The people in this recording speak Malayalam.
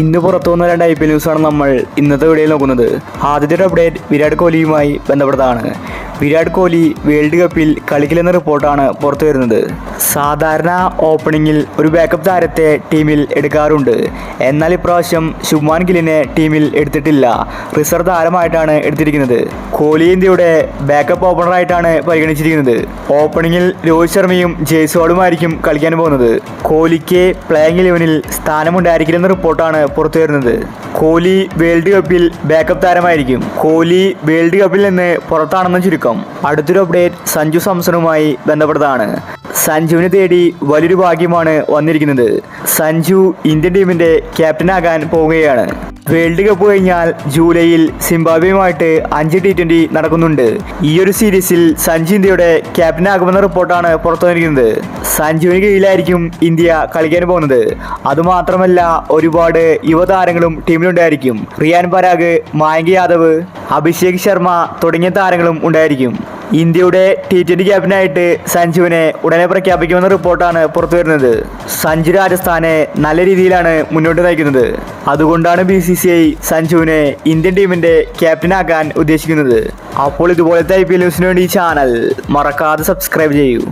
ഇന്ന് പുറത്തു വന്ന രണ്ട് ഐ പി എൽ ന്യൂസാണ് നമ്മൾ ഇന്നത്തെ വീഡിയോയിൽ നോക്കുന്നത്. ആദ്യത്തെ അപ്ഡേറ്റ് വിരാട് കോഹ്ലിയുമായി ബന്ധപ്പെട്ടതാണ്. വിരാട് കോഹ്ലി വേൾഡ് കപ്പിൽ കളിക്കില്ലെന്ന റിപ്പോർട്ടാണ് പുറത്തു വരുന്നത്. സാധാരണ ഓപ്പണിങ്ങിൽ ഒരു ബാക്കപ്പ് താരത്തെ ടീമിൽ എടുക്കാറുണ്ട്. എന്നാൽ ഇപ്രാവശ്യം ശുഭ്മാൻ ഗില്ലിനെ ടീമിൽ എടുത്തിട്ടില്ല. റിസർവ് താരമായിട്ടാണ് എടുത്തിരിക്കുന്നത്. കോഹ്ലി ഇന്ത്യയുടെ ബാക്കപ്പ് ഓപ്പണറായിട്ടാണ് പരിഗണിച്ചിരിക്കുന്നത്. ഓപ്പണിങ്ങിൽ രോഹിത് ശർമ്മയും ജയ്സ്വാളുമായിരിക്കും കളിക്കാൻ പോകുന്നത്. കോഹ്ലിക്ക് പ്ലേയിങ് ഇലവനിൽ സ്ഥാനമുണ്ടായിരിക്കില്ലെന്ന റിപ്പോർട്ടാണ് പുറത്തു വരുന്നത്. കോഹ്ലി വേൾഡ് കപ്പിൽ ബാക്കപ്പ് താരമായിരിക്കും. കോഹ്ലി വേൾഡ് കപ്പിൽ നിന്ന് പുറത്താണെന്ന് ചുരുക്കം. അടുത്തൊരു അപ്ഡേറ്റ് സഞ്ജു സാംസണുമായി ബന്ധപ്പെട്ടതാണ്. സഞ്ജുവിനെ തേടി വലിയൊരു ഭാഗ്യമാണ് വന്നിരിക്കുന്നത്. സഞ്ജു ഇന്ത്യൻ ടീമിന്റെ ക്യാപ്റ്റനാകാൻ പോവുകയാണ്. വേൾഡ് കപ്പ് കഴിഞ്ഞാൽ ജൂലൈയിൽ സിംബാബ്വേയുമായിട്ട് അഞ്ച് ടി ട്വന്റി നടക്കുന്നുണ്ട്. ഈ ഒരു സീരീസിൽ സഞ്ജു ഇന്ത്യയുടെ ക്യാപ്റ്റനാകുമെന്ന റിപ്പോർട്ടാണ് പുറത്തു വന്നിരിക്കുന്നത്. സഞ്ജുവിന് കീഴിലായിരിക്കും ഇന്ത്യ കളിക്കാൻ പോകുന്നത്. അതുമാത്രമല്ല ഒരുപാട് യുവതാരങ്ങളും ടീമിലുണ്ടായിരിക്കും. റിയാൻ പരാഗ് മായങ്ക് യാദവ് അഭിഷേക് ശർമ്മ തുടങ്ങിയ താരങ്ങളും ഉണ്ടായിരിക്കും. ഇന്ത്യയുടെ ടി ട്വന്റി ക്യാപ്റ്റനായിട്ട് സഞ്ജുവിനെ ഉടനെ പ്രഖ്യാപിക്കുമെന്ന റിപ്പോർട്ടാണ് പുറത്തു വരുന്നത്. സഞ്ജു രാജസ്ഥാനെ നല്ല രീതിയിലാണ് മുന്നോട്ട് നയിക്കുന്നത്. അതുകൊണ്ടാണ് ബി സി സി ഐ സഞ്ജുവിനെ ഇന്ത്യൻ ടീമിന്റെ ക്യാപ്റ്റനാക്കാൻ ഉദ്ദേശിക്കുന്നത്. അപ്പോൾ ഇതുപോലത്തെ ഐ പി എൽ ന്യൂസിന് വേണ്ടി ഈ ചാനൽ മറക്കാതെ സബ്സ്ക്രൈബ് ചെയ്യൂ.